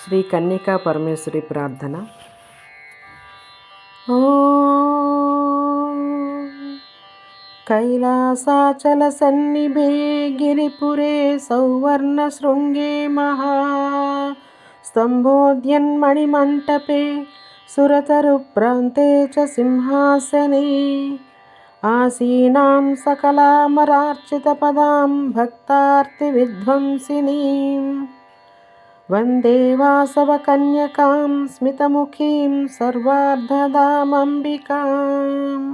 శ్రీ కన్యకా పరమేశ్వరి ప్రార్థన ఓ కైలాసాచల సన్నిభే గిరిపురే సౌవర్ణ శృంగే మహా स्तम्भोद्यन्मणिमण्टपे सुरतरुप्रान्ते च सिंहासने आसीनां सकलामरार्चितपदां भक्तार्तिविध्वंसिनीं वन्दे वासवकन्यकां स्मितमुखीं सर्वार्धदामम्बिकाम्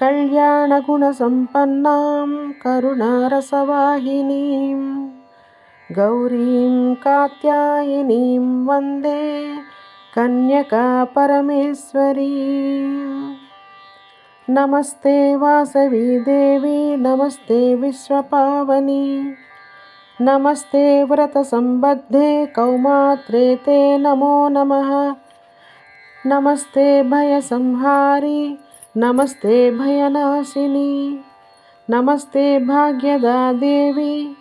कल्याणगुणसम्पन्नां करुणारसवाहिनीम् गौरीं कात्यायनीं वन्दे कन्यका परमेश्वरी नमस्ते वासवी देवी नमस्ते विश्वपावनी నమస్తే వ్రత సంబద్ధే కౌమాత్రే తే నమో నమ. నమస్తే భయ సంహారి నమస్తే భయనాశిని నమస్తే భాగ్యదా దేవి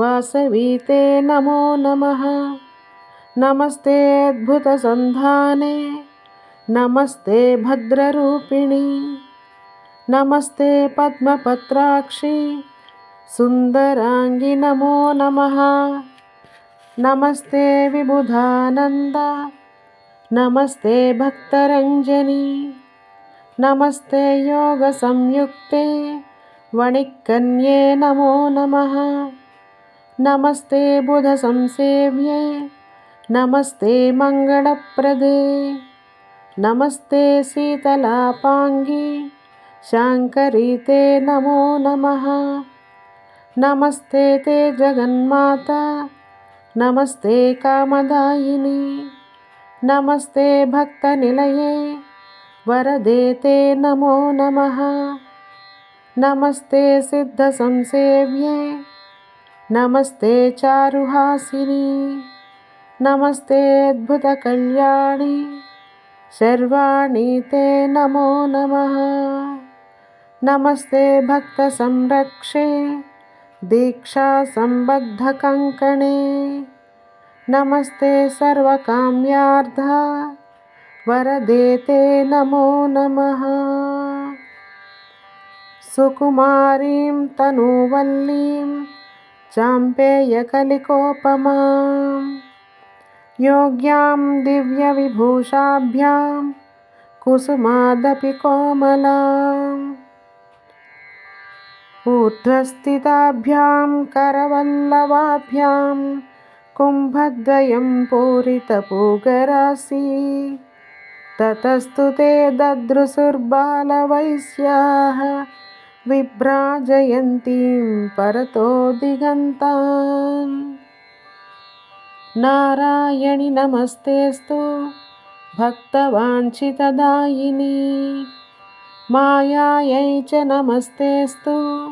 వాసవి తే నమో నమ. నమస్తే అద్భుత సంధానే నమస్తే భద్రరూపిణి. నమస్తే పద్మపత్రాక్షి सुन्दराङ्गि नमो। नमः नमस्ते विबुधानन्द। नमस्ते भक्तरञ्जनी। नमस्ते योगसंयुक्ते वणिक्कन्ये नमो नमः। नमस्ते बुधसंसेव्ये। नमस्ते मङ्गलप्रदे। नमस्ते शीतलापाङ्गी। शाङ्करी ते नमो। నమస్తే తే జగన్మాత. నమస్తే కామదాయిని. నమస్తే భక్త నిలయే. వరదే తే నమో నమ. నమస్తే సిద్ధ సంసేవ్యే. నమస్తే చారుహాసిని. నమస్తే అద్భుత కళ్యాణి. శర్వాణి తే నమో నమ. నమస్తే భక్త సంరక్షే. दीक्षासम्बद्धकङ्कणे। नमस्ते सर्वकाम्यार्धा वरदे ते नमो नमः। सुकुमारीं तनुवल्लीं चाम्पेयकलिकोपमां। योग्यां दिव्यविभूषाभ्यां कुसुमादपि कोमलाम् ऊर्ध्वस्थिताभ्यां करवल्लवाभ्यां कुम्भद्वयं पूरितपूगरासि ततस्तु ते ददृशुर्बालवैश्याः विभ्राजयन्तीं परतो दिगन्तान् नारायणि नमस्तेऽस्तु भक्तवाञ्छितदायिनी मायायै च नमस्तेऽस्तु।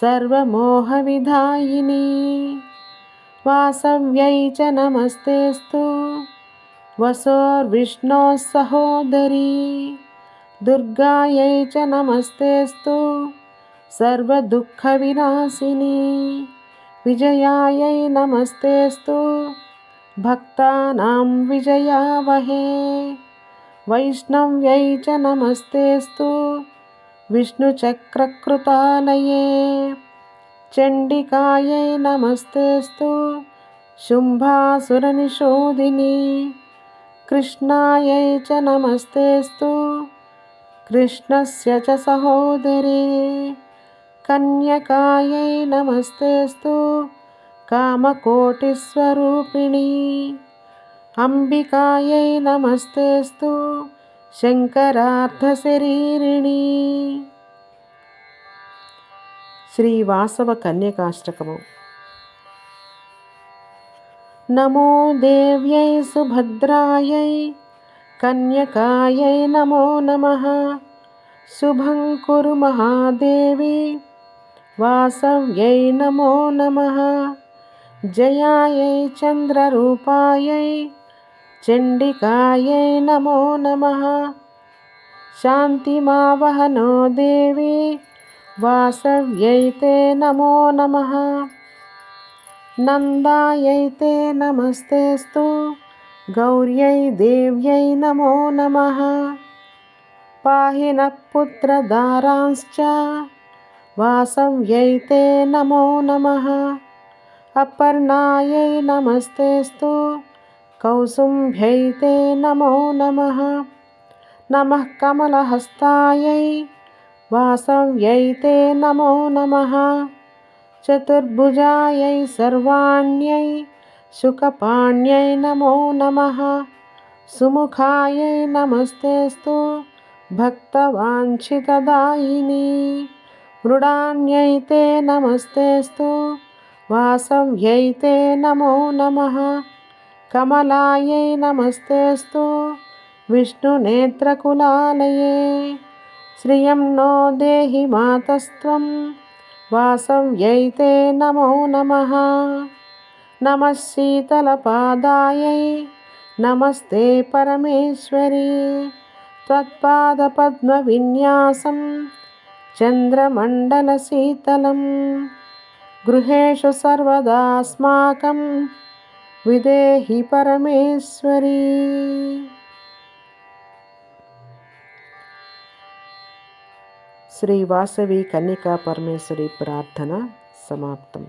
सर्वमोहविधायिनी। वासव्यै च नमस्तेऽस्तु। वसोर्विष्णोः सहोदरी दुर्गायै च नमस्तेऽस्तु। सर्वदुःखविनाशिनी। विजयायै नमस्तेऽस्तु। भक्तानां विजयावहे वैष्णव्यै च नमस्तेऽस्तु। विष्णुचक्रकृतालये चण्डिकायै नमस्तेऽस्तु। शुम्भासुरनिषोधिनी कृष्णायै च नमस्तेऽस्तु। कृष्णस्य च सहोदरे कन्यकायै नमस्तेऽस्तु। कामकोटिस्वरूपिणी అంబికాయై నమస్తేస్తు శంకరార్థశరీరిణి. శ్రీవాసవ కన్యకాష్టకము. నమో దేవ్యై సుభద్రాయై కన్యకాయై నమో నమ. శుభం కురు మహాదేవి వాసవ్యై నమో నమ. జయాయై చంద్రరూపాయై चण्डिकायै नमो नमः। शान्तिमावहनो देवी वासव्यैते नमो नमः। नन्दायै ते नमस्तेस्तु गौर्यै देव्यै नमो नमः। पाहि नः पुत्रदारांश्च वासव्यैते नमो नमः। अपर्णायै नमस्तेऽस्तु कौसुम्भ्यै ते नमो नमः। नमः कमलहस्तायै वासव्यै ते नमो नमः। चतुर्भुजायै सर्वाण्यै शुकपाण्यै नमो नमः। सुमुखायै नमस्तेस्तु भक्तवाञ्छितदायिनी। मृडान्यै ते नमस्तेस्तु वासव्यै ते नमो नमः। కమలాయై నమస్తేస్తు విష్ణునేత్రకులాలయే శ్రియం నో దేహి మాతస్త్వం వాసవ్యై తే నమో నమః నమः శీతలపాదాయై నమస్తే పరమేశ్వరి त्वत्पादपद्मविन्यासं चन्द्रमण्डलशीतलं गृहेषु सर्वदास्माकं విదేహి పరమేశ్వరి. శ్రీ వాసవి కన్యకా పరమేశ్వరి ప్రార్థన సమాప్తం.